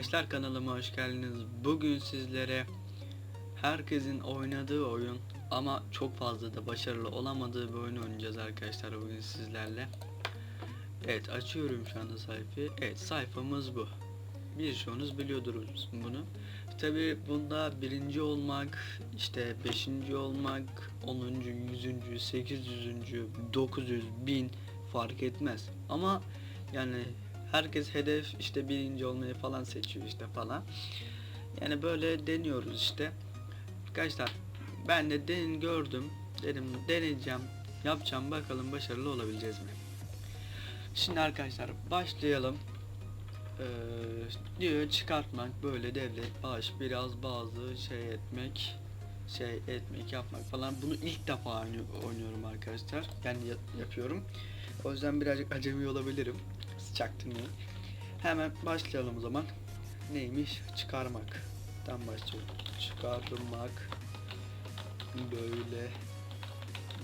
arkadaşlar kanalıma hoş geldiniz. Bugün sizlere herkesin oynadığı oyun ama çok fazla da başarılı olamadığı bir oyun oynayacağız arkadaşlar bugün sizlerle. Evet açıyorum şu anda sayfayı. Evet sayfamız bu. Birçoğunuz biliyordur bunu. Tabi bunda birinci olmak, işte beşinci olmak, onuncu, yüzüncü, sekiz yüzüncü, dokuz yüz, bin fark etmez. Ama yani herkes hedef işte birinci olmayı falan seçiyor işte falan. Yani böyle deniyoruz işte. Arkadaşlar ben de den gördüm. Dedim deneyeceğim. Yapacağım bakalım başarılı olabileceğiz mi? Şimdi arkadaşlar başlayalım. Ee, diyor çıkartmak böyle devlet bağış biraz bazı şey etmek şey etmek yapmak falan bunu ilk defa oynu- oynuyorum arkadaşlar yani ya- yapıyorum o yüzden birazcık acemi olabilirim çaktırmayın. Hemen başlayalım o zaman. Neymiş? Çıkarmak. Tam başlıyorum çıkarmak. Böyle.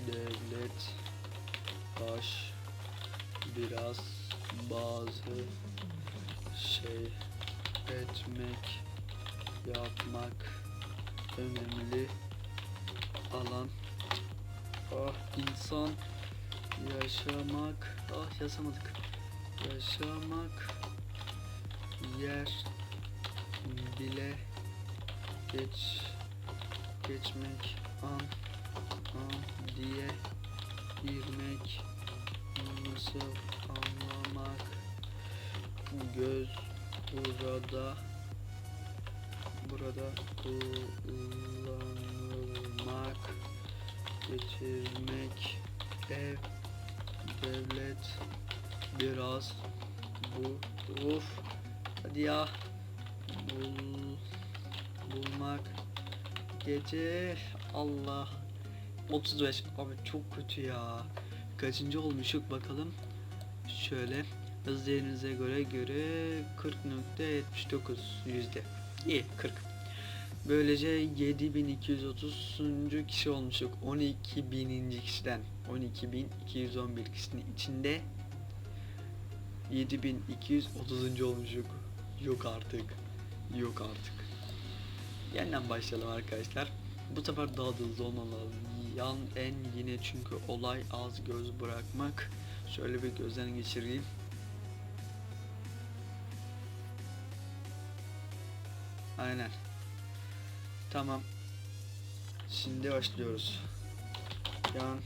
Devlet. Baş. Biraz. Bazı. Şey. Etmek. Yapmak. Önemli. Alan. Ah insan. Yaşamak. Ah yazamadık yaşamak yer bile geç geçmek an an diye girmek nasıl anlamak? Göz burada burada kullanılmak geçirmek ev devlet biraz bu uf. Hadi ya. Bul bulmak gece. Allah. 35 abi çok kötü ya. Kaçıncı olmuşuk bakalım. Şöyle hız değerinize göre göre 40.79 yüzde. İyi 40 böylece 7230. kişi olmuşuk. 12.000. kişiden. 12.211 kişinin içinde 7230. olmuşuk yok artık yok artık yeniden başlayalım arkadaşlar bu sefer daha da hızlı olmam yan en yine çünkü olay az göz bırakmak şöyle bir gözden geçireyim Aynen. Tamam. Şimdi başlıyoruz. Yan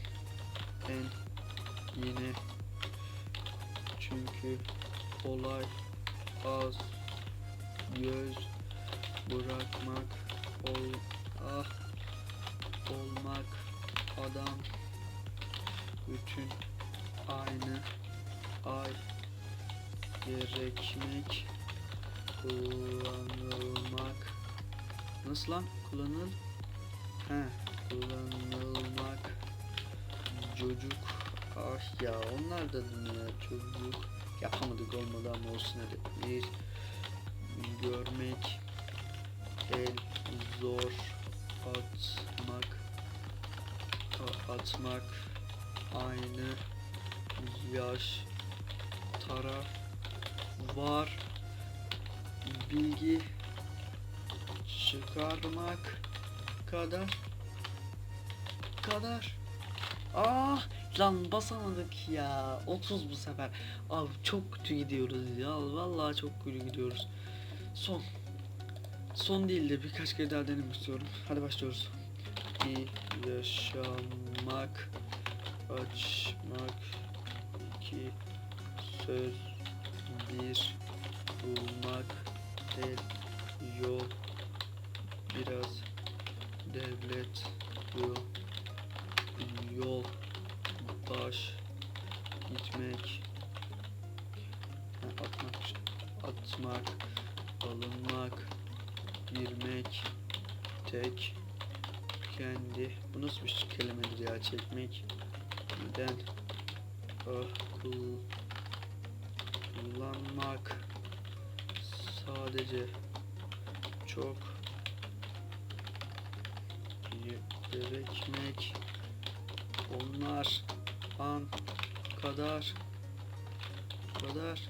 en yine çünkü olay az göz bırakmak ol ah olmak adam bütün aynı ay gerekmek kullanılmak. Nasıl lan? Kullanıl he kullanılmak. Çocuk ah ya onlar da ya? Çocuk yapamadık olmadı ama olsun hadi. Bir görmek el zor atmak atmak aynı yaş taraf var. Bilgi çıkarmak kadar kadar. Ah lan basamadık ya. 30 bu sefer. Abi çok kötü gidiyoruz ya. Vallahi çok kötü gidiyoruz. Son. Son değil de birkaç kere daha denemek istiyorum. Hadi başlıyoruz. Bir yaşamak açmak iki söz bir bulmak el yol biraz devlet yol yol baş gitmek atmak atmak alınmak girmek tek kendi. Bu nasıl bir kelimedir ya çekmek? Neden? Ah, kul, kullanmak. Sadece çok gerekmek onlar an kadar kadar.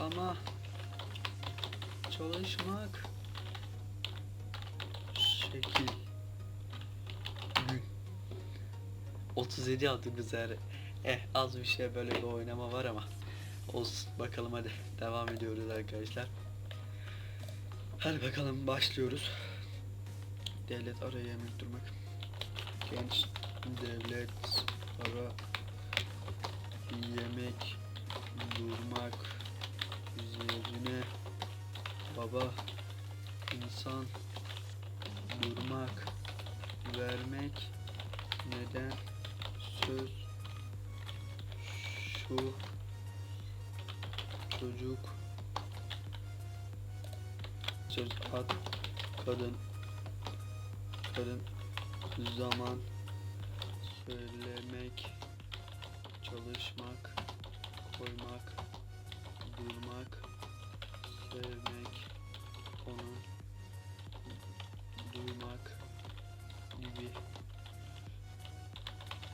Ama çalışmak şekil. Gün 37 aldık biz her eh az bir şey böyle bir oynama var ama olsun. Bakalım hadi. Devam ediyoruz arkadaşlar. Hadi bakalım başlıyoruz. Devlet araya yemek durmak. Genç devlet ara yemek durmak üzerine baba insan durmak vermek neden? Söz şu çocuk söz at kadın kadın zaman söylemek çalışmak koymak durmak sevmek onun duymak gibi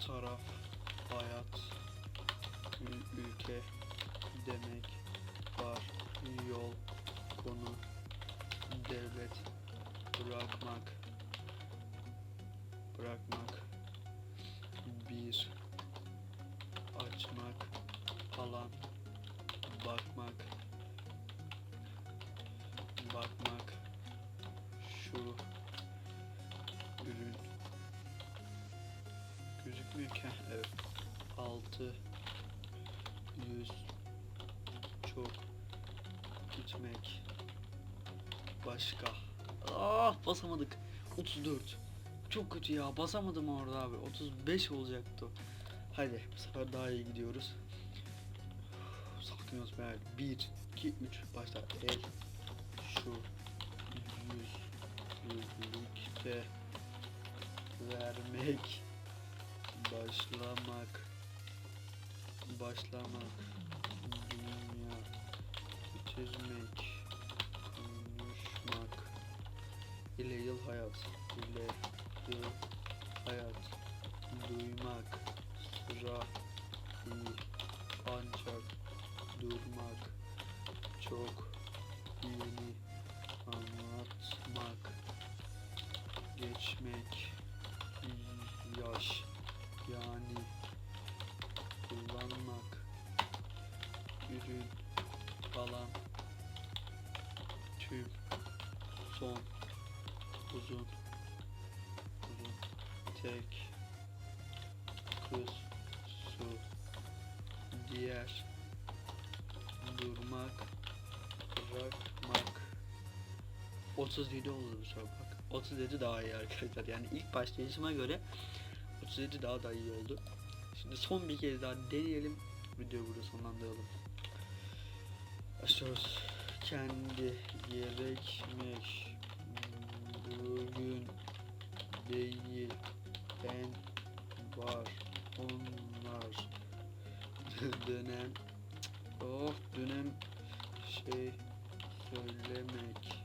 taraf hayat ül- ülke demek var. Yol konu devlet bırakmak bırakmak bakmak şu ürün gözükmüyor ki evet altı yüz çok gitmek başka. Ah basamadık. 34 çok kötü ya basamadım orada abi. 35 olacaktı. Hadi bu sefer daha iyi gidiyoruz. Sakin olsun beyler 1 2 3 başla. El şu yüz birlikte vermek başlamak başlamak dünya bitirmek konuşmak. İle yıl hayat ile yıl hayat duymak sıra iyi ancak durmak çok yeni geçmek yaş yani kullanmak ürün alan tüm son uzun uzun. Tek kız su. Diğer durmak bırakmak 37 oldu bu sefer bak. 37 daha iyi arkadaşlar. Yani ilk başlayışıma göre 37 daha da iyi oldu. Şimdi son bir kez daha deneyelim. Videoyu burada sonlandıralım. Başlıyoruz. Kendi gerekmek bugün değil. Ben var. Onlar. Dönem. Oh dönem. Şey söylemek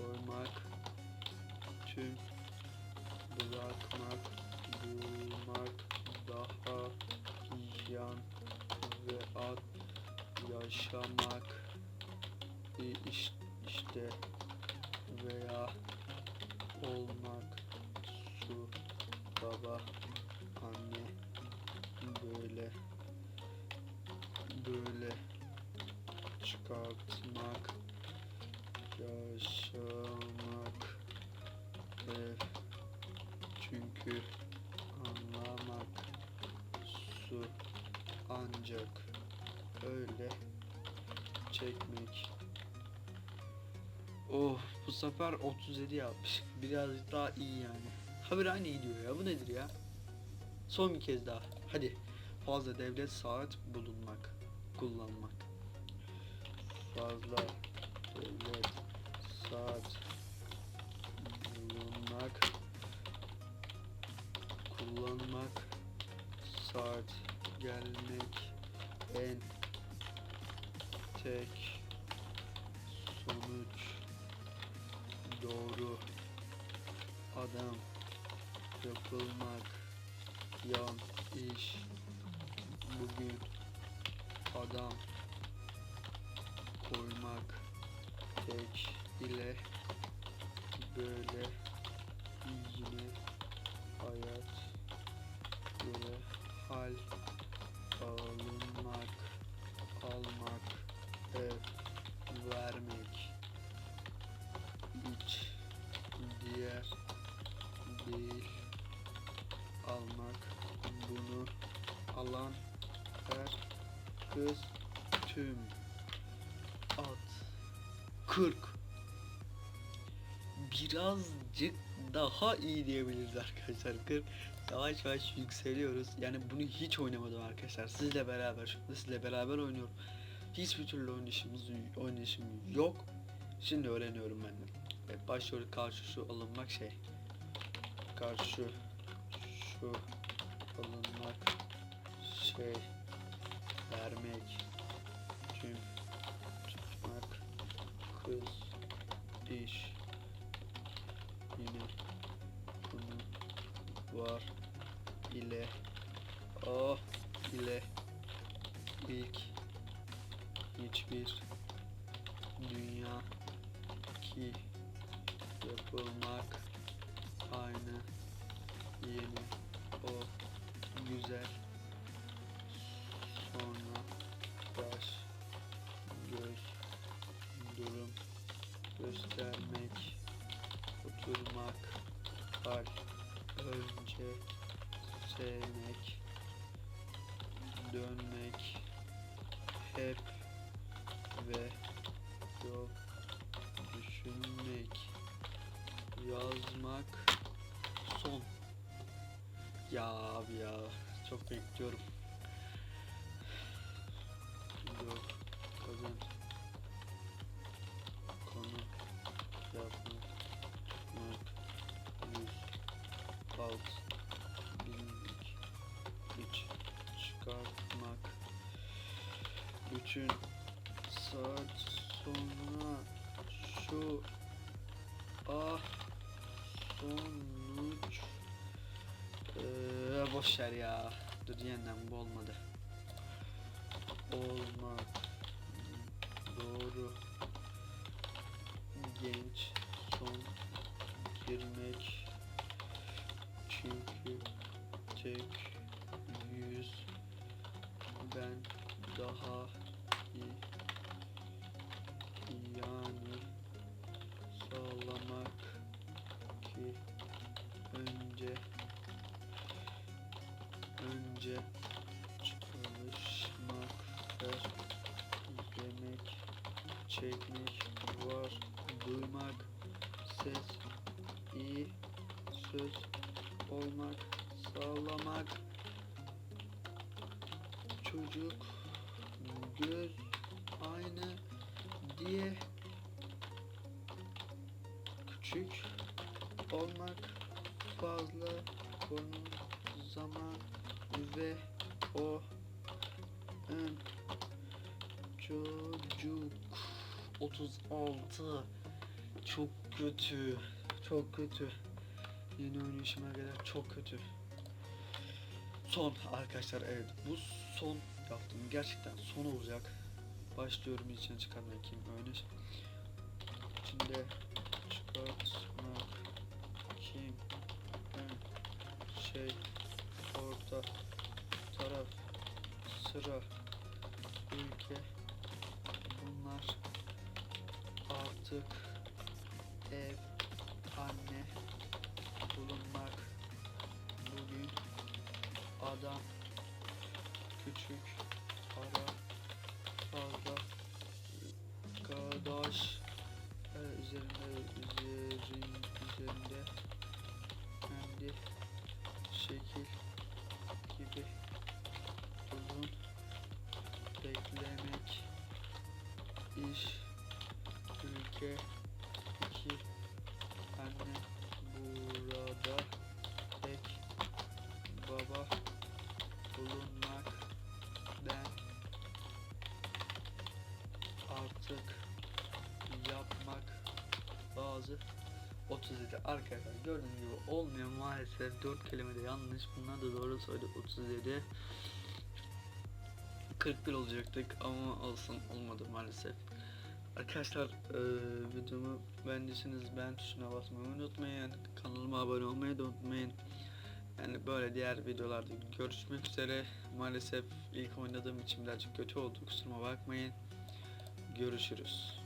koymak tüm bırakmak bulmak daha yan ve at yaşamak iş- işte veya olmak su baba anne böyle böyle çıkartmak yaşamak çünkü anlamak su ancak öyle çekmek Oh bu sefer 37 yapmış. Birazcık daha iyi yani. Haber aynı gidiyor ya. Bu nedir ya? Son bir kez daha. Hadi. Fazla devlet saat bulunmak. Kullanmak. Fazla devlet saat. Bulunmak. Kullanmak. Saat. Gelmek. En. Tek. Sonuç. Doğru. Adam. Yapılmak, yan, iş, bugün, adam, koymak, tek ile, böyle, yine, hayat, göre, hal, alınmak, almak, ev, vermek, iç, diğer, değil, almak, bunu, alan, her, kız, tüm, at, kırk, birazcık daha iyi diyebiliriz arkadaşlar. 40 yavaş yavaş yükseliyoruz. Yani bunu hiç oynamadım arkadaşlar. Sizle beraber, anda sizle beraber oynuyorum. Hiçbir türlü oynayışımız, oynayışım yok. Şimdi öğreniyorum ben de. Evet, başlıyoruz. Karşı şu alınmak şey. Karşı şu alınmak şey vermek tüm tutmak kız iş var. İle. Ah ile. İlk. Hiçbir. Dünya. Ki yapılmak. Aynı. Yeni. O. Güzel önce sevmek dönmek hep ve yol düşünmek yazmak son. Ya abi ya çok bekliyorum yok kadın bütün saat sonra şu ah sonuç ee, boş ver ya. Dur yeniden bu olmadı. Olmak doğru. Genç son girmek. Çünkü tek yüz. Ben daha önce çalışmak ver yemek çekmek var duymak ses iyi söz olmak sağlamak çocuk göz aynı diye küçük olmak fazla konu ve o ön çocuk. 36 çok kötü çok kötü. Yeni oynayışıma göre çok kötü. Son arkadaşlar evet bu son yaptım gerçekten son olacak. Başlıyorum içine çıkarmaya kim oynar içinde çıkartmak kim ön şey orta taraf sıra ülke bunlar artık ev anne bulunmak bugün adam küçük para fazla kardeş e, üzerinde üzerin üzerinde arkadaşlar gördüğünüz gibi olmuyor maalesef 4 kelime de yanlış. Bunlar da doğru söyledi 37 41 olacaktık ama olsun olmadı maalesef. Arkadaşlar eee videomu beğendiyseniz beğen tuşuna basmayı unutmayın. Kanalıma abone olmayı da unutmayın. Yani böyle diğer videolarda görüşmek üzere. Maalesef ilk oynadığım için birazcık kötü oldu kusuruma bakmayın. Görüşürüz